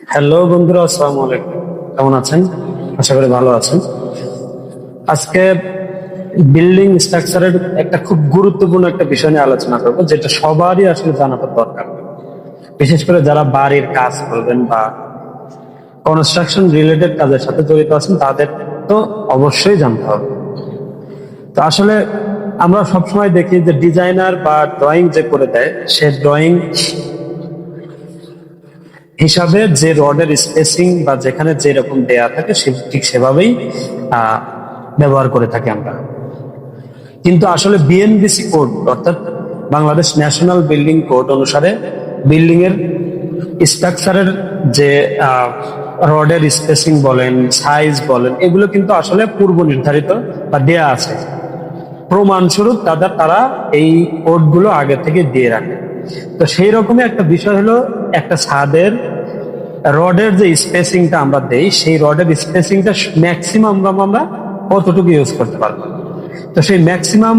Hello বন্ধুরা, আসসালামু আলাইকুম। কেমন আছেন? আশা করি ভালো আছেন। আজকে বিল্ডিং স্ট্রাকচারের একটা খুব গুরুত্বপূর্ণ একটা বিষয় নিয়ে আলোচনা করব, যেটা সবারই আসলে জানাটা দরকার। বিশেষ করে যারা বাড়ির কাজ করবেন বা কনস্ট্রাকশন রিলেটেড কাজের সাথে জড়িত আছেন, তাদের তো অবশ্যই জানতে হবে। তো আসলে আমরা সবসময় দেখি যে ডিজাইনার বা ড্রয়িং যে করে দেয়, সে ড্রয়িং হিসাবে যে রডের স্পেসিং বা যেখানে যে রকম দেয়া থাকে সে ঠিক সেভাবেই ব্যবহার করে থাকি আমরা। কিন্তু আসলে বিএনবিসি কোড অর্থাৎ বাংলাদেশ ন্যাশনাল বিল্ডিং কোড অনুসারে বিল্ডিং এর স্ট্রাকচারের যে রডের স্পেসিং বলেন সাইজ বলেন, এগুলো কিন্তু আসলে পূর্ব নির্ধারিত বা দেয়া আছে। প্রমাণস্বরূপ তাদের তারা এই কোডগুলো আগে থেকে দিয়ে রাখে। তো সেই রকমই একটা বিষয় হলো একটা ছাদের রডের যে স্পেসিংটা আমরা দেই, সেই রডের স্পেসিংটা ম্যাক্সিমাম আমরা কতটুকু ইউজ করতে পারব? তো সেই ম্যাক্সিমাম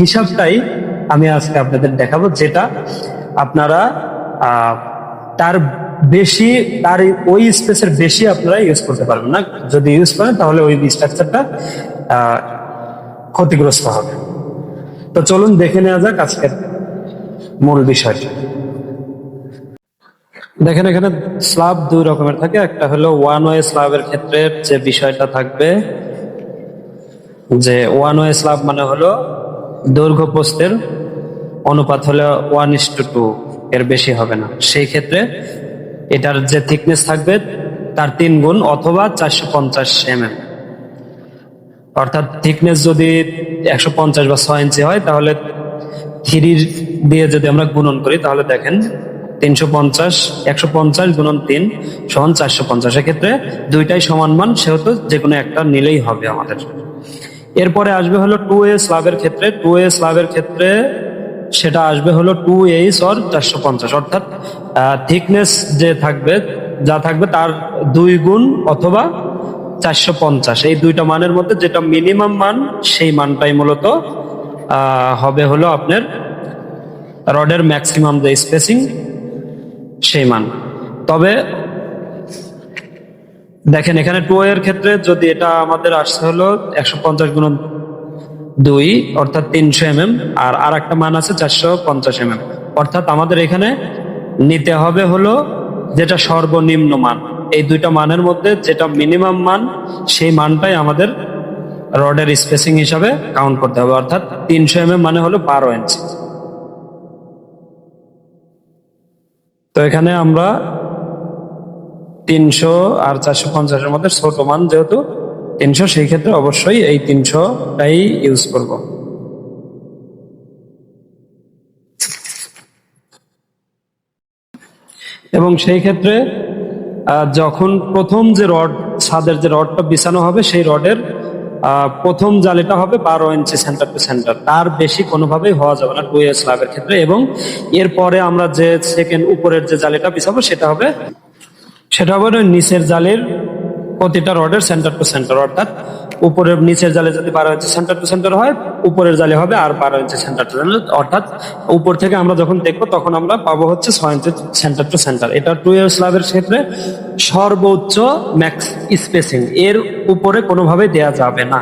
হিসাবটাই আমি আজকে আপনাদের দেখাবো, যেটা আপনারা তার বেশি, তার ওই স্পেসের বেশি আপনারা ইউজ করতে পারবেন না। যদি ইউজ করেন, তাহলে ওই স্ট্রাকচারটা ক্ষতিগ্রস্ত হবে। তো চলুন দেখে নেওয়া যাক আজকের মূল বিষয়টা দেখেন, এখানে স্লাব দুই রকমের থাকে। একটা হলো ওয়ান ওয়ে স্ল্যাবের ক্ষেত্রে যে বিষয়টা থাকবে, যে ওয়ান ওয়ে স্লাব মানে হলো দৈর্ঘ্য প্রস্থের অনুপাত হলো ওয়ান ইস টু টু এর বেশি হবে না। সেই ক্ষেত্রে এটার যে থিকনেস থাকবে, তার তিন গুণ অথবা চারশো পঞ্চাশ এম অর্থাৎ থিকনেস যদি একশো পঞ্চাশ বা ছয় ইঞ্চি হয়, তাহলে থ্রির দিয়ে যদি আমরা গুণন করি, তাহলে দেখেন তিনশো পঞ্চাশ, একশো পঞ্চাশ গুণন তিন সমান চারশো পঞ্চাশ। এক্ষেত্রে দুইটাই সমান মান, সেহেতু যে কোনো একটা নিলেই হবে আমাদের। এরপরে আসবে হলো টু এ স্লাবের ক্ষেত্রে, টু এ স্লাবের ক্ষেত্রে সেটা আসবে হলো টু এইচ অর চারশো পঞ্চাশ। অর্থাৎ থিকনেস যে থাকবে, যা থাকবে তার দুই গুণ অথবা চারশো পঞ্চাশ। এই দুইটা মানের মধ্যে যেটা মিনিমাম মান, সেই মানটাই মূলত হবে হলো আপনার রডের ম্যাক্সিমাম যে স্পেসিং সেই মান। তবে দেখেন, এখানে টু এর ক্ষেত্রে যদি এটা আমাদের আসছে হলো একশো পঞ্চাশ গুণ দুই, অর্থাৎ তিনশো এম আর আর একটা মান আছে চারশো পঞ্চাশ এম অর্থাৎ আমাদের এখানে নিতে হবে হলো যেটা সর্বনিম্ন মান। এই দুইটা মানের মধ্যে যেটা মিনিমাম মান, সেই মানটাই আমাদের রডের স্পেসিং হিসাবে কাউন্ট করতে হবে, অর্থাৎ তিনশো এম মানে হলো বারো ইঞ্চি তো এখানে আমরা তিনশো আর চারশো পঞ্চাশের মধ্যে ছোট মান যেহেতু তিনশো, সেই ক্ষেত্রে অবশ্যই এই তিনশোটাই ইউজ করব। এবং সেই ক্ষেত্রে যখন প্রথম যে রড ছাদের যে রডটা বিছানো হবে, সেই রডের প্রথম জালেটা হবে বারো ইঞ্চি সেন্টার টু সেন্টার তার বেশি কোনোভাবেই হওয়া যাবে না টু এ স্ল্যাবের ক্ষেত্রে এবং এরপরে আমরা যে সেকেন্ড উপরের যে জালেটা পিছাবো, সেটা হবে সেটা হবে নিচের জালের প্রতিটা রডের সেন্টার টু সেন্টার অর্থাৎ উপরের নিচের জালে যদি বারো ইঞ্চি সেন্টার টু সেন্টার হয়, উপরের জালে হবে আর বারো ইঞ্চি সেন্টার টু সেন্টার অর্থাৎ উপর থেকে আমরা যখন দেখব, তখন আমরা পাবো হচ্ছে ছয় ইঞ্চি সেন্টার টু সেন্টার এটা টু ইয়ার স্ল্যাবের ক্ষেত্রে সর্বোচ্চ ম্যাক্স স্পেসিং এর উপরে কোনোভাবেই দেয়া যাবে না।